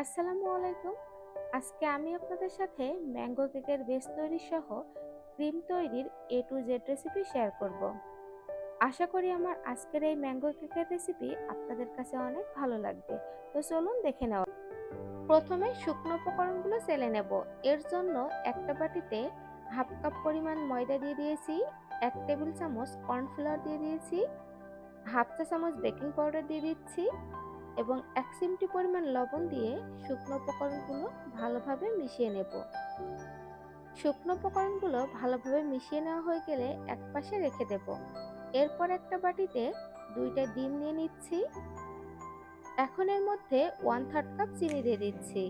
আসসালামু আলাইকুম। আজকে আমি আপনাদের সাথে ম্যাঙ্গো কেকের বেস তৈরি সহ ক্রিম তৈরির A to Z recipe share করব। আশা করি আমার আজকের এই ম্যাঙ্গো কেকের রেসিপি আপনাদের কাছে অনেক ভালো লাগবে। তো চলুন দেখে নেওয়া প্রথমে শুকনো উপকরণগুলো চেলে নেব। এর জন্য একটা বাটিতে হাফ কাপ পরিমাণ ময়দা দিয়ে দিয়েছি, এক টেবিল চামচ কর্নফ্লাওয়ার দিয়ে দিয়েছি, হাফ চা চামচ বেকিং পাউডার দিয়ে দিচ্ছি এবং এক চিমটি পরিমাণ লবণ দিয়ে শুকনো উপকরণগুলো ভালোভাবে মিশিয়ে নেব। শুকনো উপকরণগুলো ভালোভাবে মিশিয়ে নেওয়া হয়ে গেলে এক পাশে রেখে দেব। এরপর একটা বাটিতে দুইটা ডিম নিয়ে নিচ্ছি। এখন এর মধ্যে ওয়ান থার্ড কাপ চিনি দিয়ে দিচ্ছি।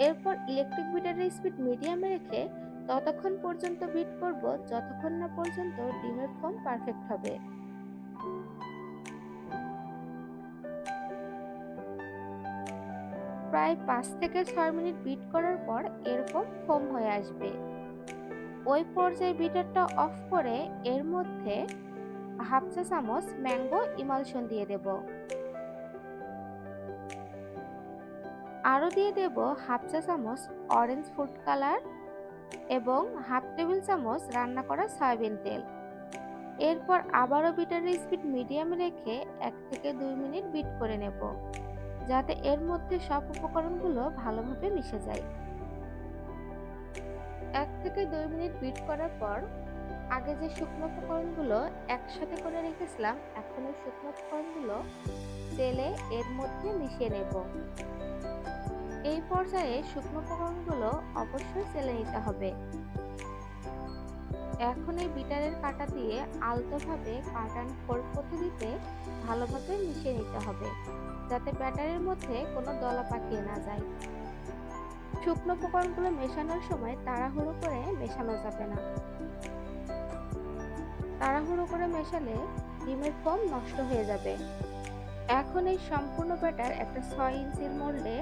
এরপর ইলেকট্রিক বিটারের স্পিড মিডিয়ামে রেখে ততক্ষণ পর্যন্ত বিট করব, যতক্ষণ না পর্যন্ত ডিমের ফর্ম পারফেক্ট হবে। প্রায় পাঁচ থেকে ছয় মিনিট বিট করার পর এরকম ফোম হয়ে আসবে। ওই পর্যায়ে বিটারটা অফ করে এর মধ্যে হাফ চা চামচ ম্যাঙ্গো ইমালশন দিয়ে দেব। আরও দিয়ে দেব হাফ চা চামচ অরেঞ্জ ফুড কালার এবং হাফ টেবিল চামচ রান্না করা সয়াবিন তেল। এরপর আবারও বিটারের স্পিড মিডিয়ামে রেখে এক থেকে দুই মিনিট বিট করে নেব। যাতে এর মধ্যে সব উপকরণগুলো ভালোভাবে মিশে যায়। এক থেকে দুই মিনিট বিট করার পর, আগে যে শুকনো উপকরণগুলো একসাথে করে রেখেছিলাম, এখন ওই শুকনো উপকরণগুলো তেলে এর মধ্যে মিশিয়ে নেব। এই পর্যায়ে শুকনো উপকরণগুলো অবশ্যই তেলে নিতে হবে। এখন এই বিটারের কাটা দিয়ে আলতোভাবে কাটান ফোল্ড পদ্ধতিতে ভালোভাবে মিশিয়ে নিতে হবে, যাতে ব্যাটারের মধ্যে কোনো দলা পাকিয়ে না যায়। শুকনো উপকরণগুলো মেশানোর সময় তাড়াহুড়ো করে মেশানো যাবে না। তাড়াহুড়ো করে মেশালে ডিমের ফোম নষ্ট হয়ে যাবে। এখন এই সম্পূর্ণ ব্যাটার একটা ছয় ইঞ্চির মোল্ডে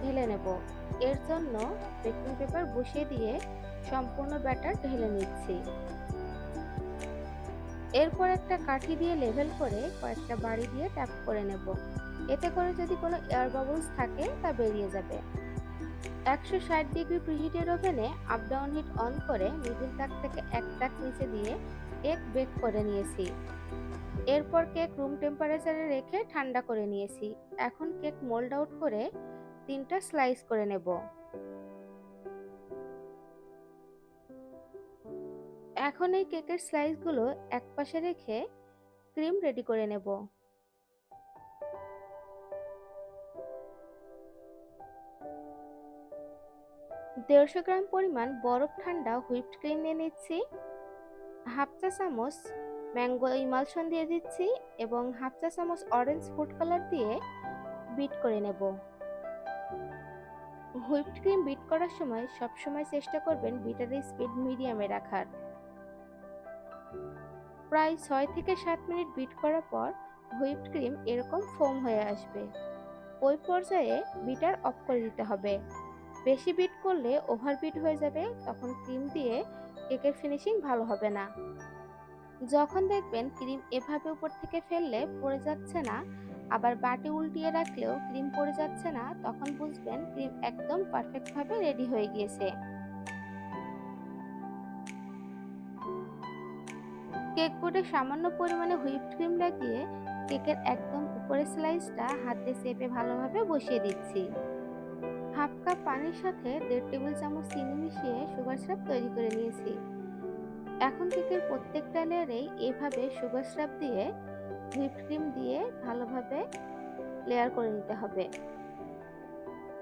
ঢেলে নেব। এর জন্য বেকিং পেপার বসিয়ে দিয়ে সম্পূর্ণ ব্যাটার ঢেলে নিচ্ছি। এরপর একটা কাঠি দিয়ে লেভেল করে কয়েকটা বাড়ি দিয়ে ট্যাপ করে নেব। এতে করে যদি কোনো এয়ার বাবলস থাকে, তা বেরিয়ে যাবে। একশো ষাট ডিগ্রি প্রিহিটের ওভেনে আপ ডাউন হিট অন করে মিডিল তাক থেকে এক তাক নিচে দিয়ে কেক বেক করে নিয়েছি। এরপর কেক রুম টেম্পারেচারে রেখে ঠান্ডা করে নিয়েছি। এখন কেক মোল্ড আউট করে তিনটা স্লাইস করে নেব। এখন এই কেকের স্লাইসগুলো এক পাশে রেখে ক্রিম রেডি করে নেব। দেড়শো গ্রাম পরিমাণ বরফ ঠান্ডা হুইপড ক্রিম নিয়ে নিচ্ছি, হাফ চা চামচ ম্যাঙ্গো ইমালশন দিয়ে দিচ্ছি এবং হাফ চা চামচ অরেঞ্জ ফুড কালার দিয়ে বিট করে নেব। হুইপড ক্রিম বিট করার সময় সবসময় চেষ্টা করবেন বিটারের স্পিড মিডিয়ামে রাখার। প্রায় ছয় থেকে সাত মিনিট বিট করার পর হুইপড ক্রিম এরকম ফোম হয়ে আসবে। ওই পর্যায়ে বিটার অফ করে দিতে হবে। বেশি বিট করলে ওভার বিট হয়ে যাবে, তখন ক্রিম দিয়ে কেকের ফিনিশিং ভালো হবে না। যখন দেখবেন ক্রিম এভাবে উপর থেকে ফেললে পড়ে যাচ্ছে না, আবার বাটি উল্টিয়ে রাখলেও ক্রিম পড়ে যাচ্ছে না, তখন বুঝবেন ক্রিম একদম পারফেক্টভাবে রেডি হয়ে গিয়েছে। কেক বোর্ডে সামান্য পরিমাণে হুইপ ক্রিম লাগিয়ে কেকের একদম উপরের স্লাইসটা হাতে চেপে ভালোভাবে বসিয়ে দিচ্ছি। হাফ কাপ পানির সাথে দেড় টেবিল চামচ চিনি মিশিয়ে সুগার সিরাপ তৈরি করে নিয়েছি। এখন কেকের প্রত্যেকটা লেয়ারেই এভাবে সুগার সিরাপ দিয়ে হুইপ ক্রিম দিয়ে ভালোভাবে লেয়ার করে নিতে হবে।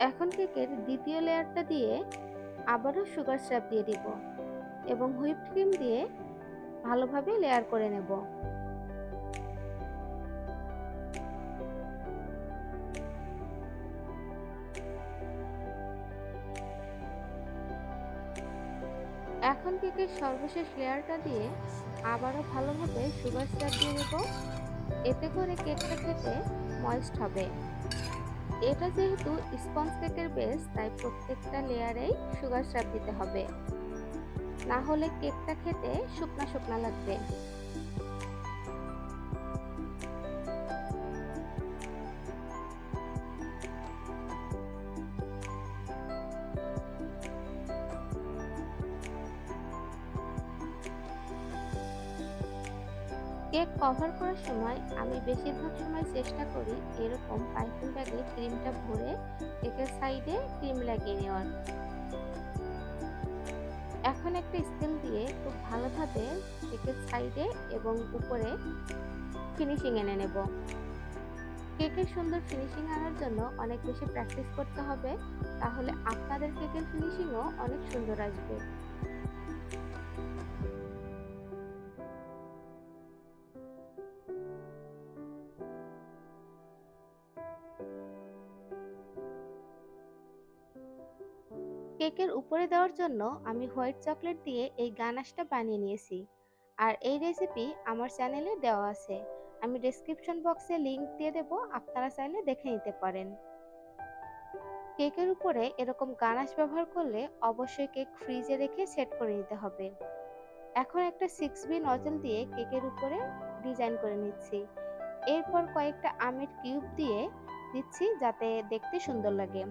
এখন কেকের দ্বিতীয় লেয়ারটা দিয়ে আবারও সুগার সিরাপ দিয়ে দিব এবং হুইপ ক্রিম দিয়ে ভালোভাবে লেয়ার করে নেব। এখন কেকের সর্বশেষ লেয়ারটা দিয়ে আবারও ভালোভাবে সুগার সিরাপ দিয়ে দেব এতে করে কেকটা খেতে ময়েস্ট হবে। এটা যেহেতু স্পঞ্জ কেকের বেস তাই প্রত্যেকটা লেয়ারেই সুগার সিরাপ দিতে হবে। না হলে কেকটা খেতে শুকনা শুকনা লাগবে। কেক কভার করার সময় আমি বেশিরভাগ সময় চেষ্টা করি এরকম পাইপিং ব্যাগে ক্রিমটা ভরে কেকের সাইডে ক্রিম লাগিয়ে নেওয়ার। এখন একটা স্কেল দিয়ে খুব ভালোভাবে কেকের সাইডে এবং উপরে ফিনিশিং এনে নেব। কেকের সুন্দর ফিনিশিং আনার জন্য অনেক বেশি প্র্যাকটিস করতে হবে, তাহলে আপনাদের কেকের ফিনিশিংও অনেক সুন্দর আসবে। কেকের উপরে দেওয়ার জন্য আমি হোয়াইট চকলেট দিয়ে এই গানাশটা বানিয়ে নিয়েছি। আর এই রেসিপি আমার চ্যানেলে দেওয়া আছে। আমি ডেসক্রিপশন বক্সে লিংক দিয়ে দেব, আপনারা চাইলে দেখে নিতে পারেন। কেকের উপরে এরকম গানাশ ব্যবহার করলে অবশ্যই কেক ফ্রিজে রেখে সেট করে নিতে হবে। এখন একটা সিক্স বি নজল দিয়ে কেকের উপরে ডিজাইন করে নিচ্ছি। এরপর কয়েকটা আমের কিউব দিয়ে দিচ্ছি যাতে দেখতে সুন্দর লাগে।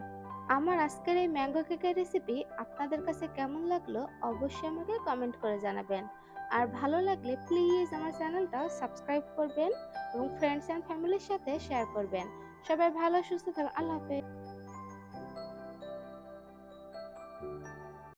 আমার আজকের এই ম্যাঙ্গো কেকের রেসিপি আপনাদের কাছে কেমন লাগল অবশ্যই আমাকে কমেন্ট করে জানাবেন। আর ভালো লাগলে প্লিজ আমার চ্যানেলটা সাবস্ক্রাইব করবেন এবং ফ্রেন্ডস অ্যান্ড ফ্যামিলির সাথে শেয়ার করবেন। সবাই ভালো, সুস্থ থাকবেন আল্লাহ হাফেজ।